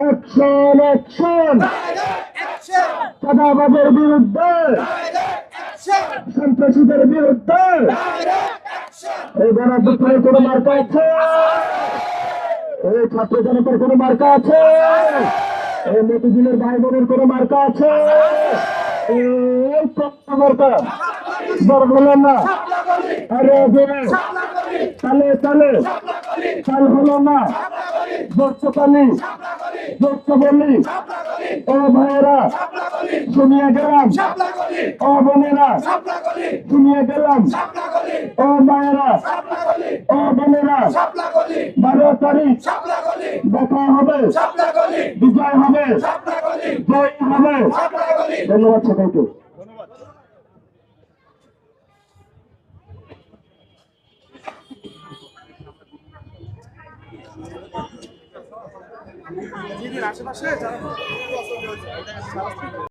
Action action চাঁদাবাজের বিরুদ্ধে! সন্ত্রাসীদের বিরুদ্ধে! এই গণতন্ত্রের কোনো মার্কা আছে? এই ছাত্র জনতার কোনো মার্কা আছে? এই মতিঝিলের ভাই বোনের কোনো মার্কা আছে? মার্কা বড় না। আরে তালে তালে। তাল হলো না। জোরছে পানি জোরছে বলি ও ভাইয়েরা শুনিয়ে গেলাম। ও বোনেরা শুনিয়ে গেলাম। ও মায়েরা ও বোনেরা বারো তারিখ দেখা হবে। বিজয় হবে। জয় হবে। ধন্যবাদ সকলকে আশেপাশে যারা